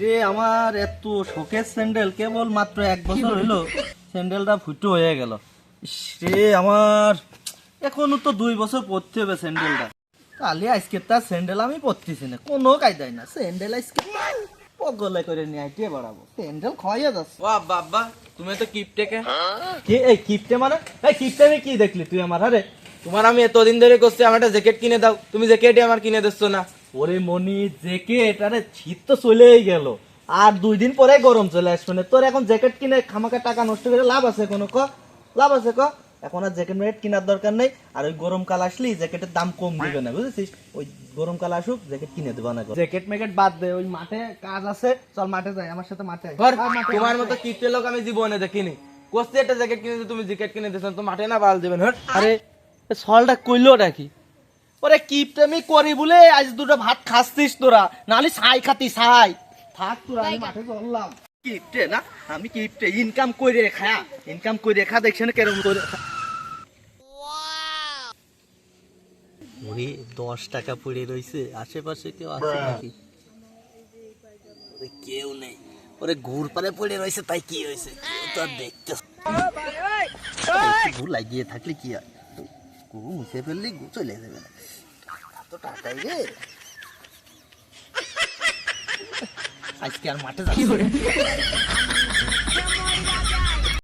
রে আমার এত শোকের স্যান্ডেল কেবল মাত্র এক বছর হইল স্যান্ডেলটা ফুটো হয়ে গেল। রে আমার এখনও তো দুই বছর পরতে হবে স্যান্ডেলটা। কালি আজকে তার স্যান্ডেল আমি পরতেছি না কোনো কায়দায় না। স্যান্ডেল আজকে পগলে করে নিয়ে আইটিয়ে বাড়াবো। স্যান্ডেল খয়ে যাচ্ছে। বাহ বাবা তুমি তো কিপটেকে কি এই কিপটে মানে? এই কিপটে আমি কি দেখলি তুই আমার আরে? তোমার আমি এতদিন ধরে করছি আমার একটা জ্যাকেট কিনে দাও। তুমি জ্যাকেটই আমার কিনে দিচ্ছ না। ওরে মনি জ্যাকেট আরে শীত তো চলেই গেল। আর দুই দিন পরে গরম চলে আসবে না। তোর এখন জ্যাকেট কিনে খামাকা টাকা নষ্ট করে লাভ আছে কোনো ক? লাভ আছে ক? এখন আর জ্যাকেট ম্যাকেট কেনার দরকার নেই। আর ওই গরমকাল আসলি জ্যাকেটের দাম কম দিবে না বুঝেছিস? ওই গরমকাল আসুক জ্যাকেট কিনে দেবো না জ্যাকেট ম্যাকেট বাদ দে ওই মাঠে কাজ আছে। চল মাঠে যাই আমার সাথে মাঠে ধর, তোমার মতো কিপটে লোক আমি জীবনে দেখিনি। কোস্তি একটা জ্যাকেট কিনে তুমি জ্যাকেট কিনে দিচ্ছ তো মাঠে না বাল দেবেন হট আরে সলটা কইলোটা কি ওরে কিপটেমি করি বলে আজ দুটো ভাত খাচ্ছিস তোরা। নালি ছাই খাতি ছাই। থাক তোরা আমি মাঠে চললাম। কিপটে না আমি কিপটে ইনকাম করে খা ইনকাম করে খা দেখছ না কেরম করে ওরে দশ টাকা পড়ে রইছে আশেপাশে কেউ আছে নাকি? কেউ নেই। ওরে ঘুর পারে পড়ে রয়েছে তাই কি হয়েছে তো দেখতে ঘুর লাগিয়ে থাকলে কি হয়? গু মুছে ফেললে চলে যাবে না। তো টাকাই রে। আজকে আর মাঠে যাচ্ছি